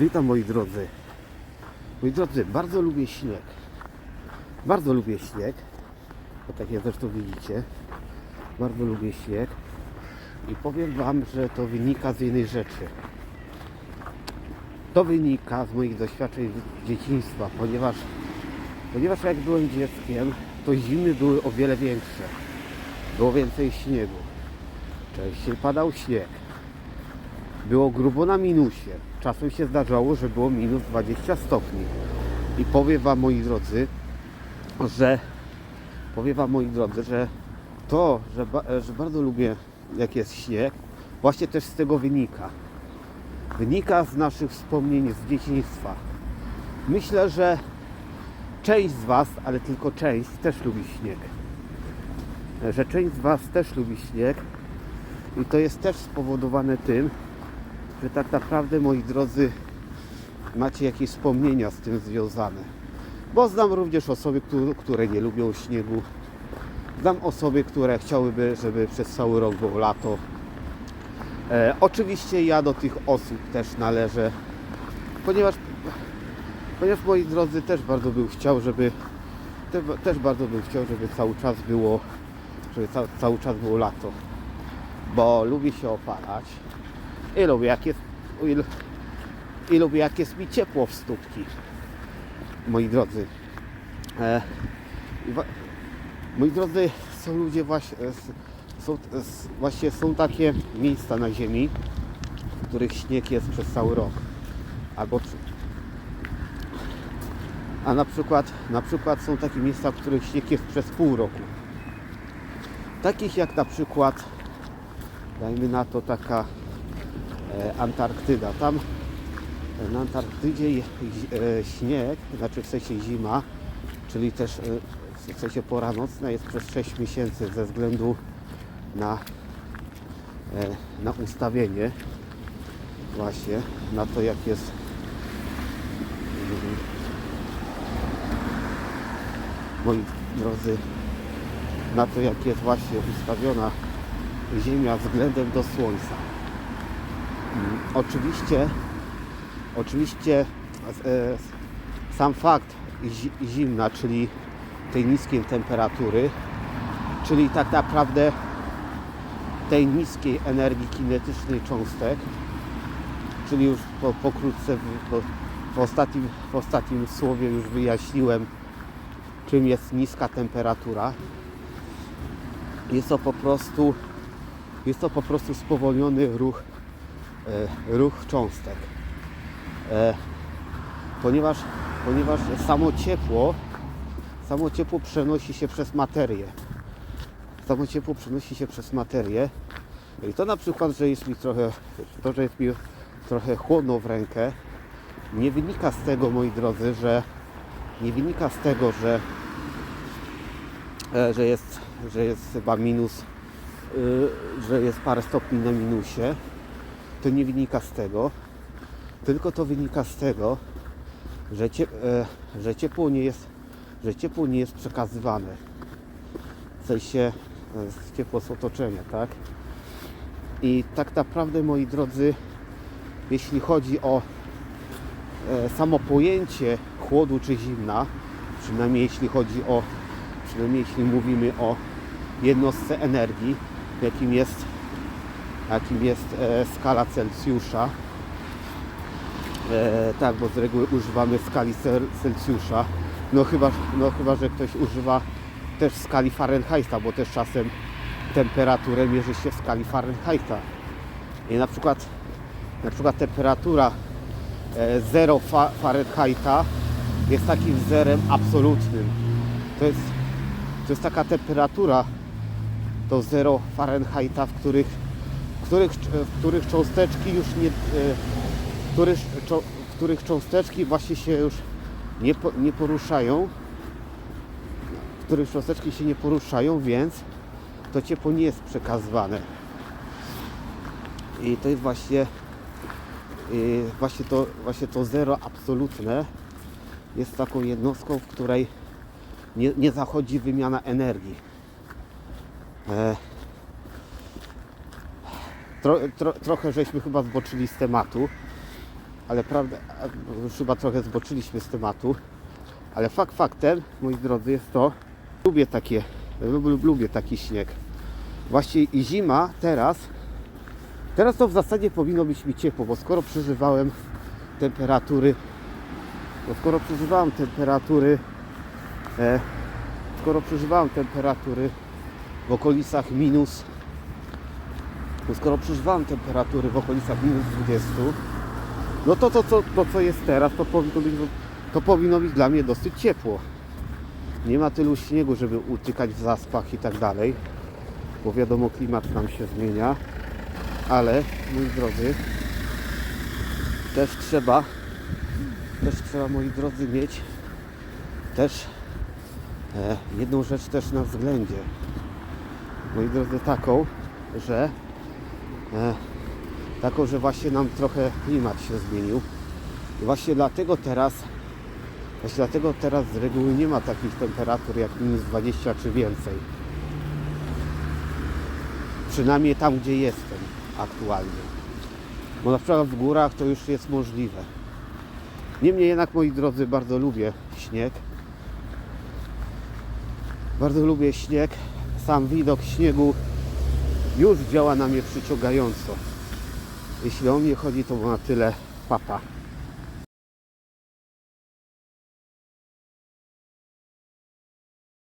Witam moi drodzy. Moi drodzy, bardzo lubię śnieg. Bardzo lubię śnieg. Bo tak jak zresztą widzicie. Bardzo lubię śnieg. I powiem Wam, że to wynika z jednej rzeczy. To wynika z moich doświadczeń z dzieciństwa, ponieważ, ponieważ jak byłem dzieckiem, to zimy były o wiele większe. Było więcej śniegu. Częściej padał śnieg. Było grubo na minusie. Czasem się zdarzało, że było minus 20 stopni. I powiem Wam, moi drodzy, że powiem Wam, moi drodzy, że to, że, ba- że bardzo lubię, jak jest śnieg, właśnie też z tego wynika. Wynika z naszych wspomnień z dzieciństwa. Myślę, że część z Was, ale tylko część, też lubi śnieg. Że część z Was też lubi śnieg i to jest też spowodowane tym, że tak naprawdę, moi drodzy, macie jakieś wspomnienia z tym związane. Bo znam również osoby, któ- które nie lubią śniegu. Znam osoby, które chciałyby, żeby przez cały rok było lato. E, oczywiście ja do tych osób też należę, ponieważ, ponieważ moi drodzy też bardzo bym chciał, żeby te, też bardzo bym chciał, żeby cały czas było, żeby ca, cały czas było lato. Bo lubię się opalać i lubię jak jest, i, i lubię jak jest mi ciepło w stópki. Moi drodzy. E, wa- moi drodzy, są ludzie właśnie, e, są, s- właśnie są takie miejsca na ziemi, w których śnieg jest przez cały rok. Albo a na przykład, na przykład są takie miejsca, w których śnieg jest przez pół roku. Takich jak na przykład, dajmy na to taka e, Antarktyda. Tam e, na Antarktydzie e, śnieg, znaczy w sensie zima, czyli też e, w sensie pora nocna jest przez 6 miesięcy ze względu na, e, na ustawienie właśnie, na to jak jest moi drodzy, na to jak jest właśnie ustawiona Ziemia względem do Słońca. Mm, Oczywiście, oczywiście e, sam fakt zi- zimna, czyli tej niskiej temperatury, czyli tak naprawdę tej niskiej energii kinetycznej cząstek, czyli już po, pokrótce w, w, ostatnim, w ostatnim słowie już wyjaśniłem, czym jest niska temperatura. Jest to po prostu jest to po prostu spowolniony ruch, e, ruch cząstek. E, ponieważ, ponieważ samo ciepło, samo ciepło przenosi się przez materię. Samo ciepło przenosi się przez materię. I to na przykład, że jest mi trochę, to, że jest mi trochę chłodno w rękę, nie wynika z tego, moi drodzy, że nie wynika z tego, że, e, że jest, że jest chyba minus y, że jest parę stopni na minusie, to nie wynika z tego, tylko to wynika z tego, że, cie, e, że ciepło nie jest, że ciepło nie jest przekazywane. W sensie e, ciepło z otoczenia, tak? I tak naprawdę, moi drodzy, jeśli chodzi o e, samo pojęcie chłodu czy zimna, przynajmniej jeśli chodzi o, przynajmniej jeśli mówimy o jednostce energii, jakim jest, jakim jest e, skala Celsjusza. E, tak, bo z reguły używamy skali Cel- Celsjusza. No chyba, no chyba, że ktoś używa też skali Fahrenheita, bo też czasem temperaturę mierzy się w skali Fahrenheita. I na przykład, na przykład temperatura e, 0 fa Fahrenheita jest takim zerem absolutnym. To jest, to jest taka temperatura, to 0 Fahrenheita, w których, których, w których cząsteczki już nie, e, których, których cząsteczki właśnie się już nie, nie poruszają, w których cząsteczki się nie poruszają, więc to ciepło nie jest przekazywane. I to jest właśnie, i właśnie, to, właśnie to zero absolutne jest taką jednostką, w której nie, nie zachodzi wymiana energii. E, tro, tro, trochę żeśmy chyba zboczyli z tematu, ale prawda, chyba trochę zboczyliśmy z tematu, ale fakt faktem, moi drodzy, jest to, lubię takie, lub- lubię taki śnieg. Właśnie i zima teraz, teraz to w zasadzie powinno być mi ciepło, bo skoro przeżywałem temperatury, bo skoro przeżywałem temperatury, e, skoro przeżywałem temperatury w okolicach minus, bo skoro przeżywałem temperatury w okolicach minus 20, no to to, to, to co jest teraz, to powinno, być, to powinno być dla mnie dosyć ciepło. Nie ma tylu śniegu, żeby utykać w zaspach i tak dalej, bo wiadomo klimat nam się zmienia, ale moi drodzy, też trzeba, też trzeba moi drodzy mieć też e, jedną rzecz też na względzie. Moi drodzy, taką, że taką, że właśnie nam trochę klimat się zmienił. I właśnie dlatego teraz właśnie dlatego teraz z reguły nie ma takich temperatur jak minus 20 czy więcej. Przynajmniej tam, gdzie jestem aktualnie. Bo na przykład w górach to już jest możliwe. Niemniej jednak, moi drodzy, bardzo lubię śnieg. Bardzo lubię śnieg. Sam widok śniegu już działa na mnie przyciągająco. Jeśli o mnie chodzi, to na tyle papa.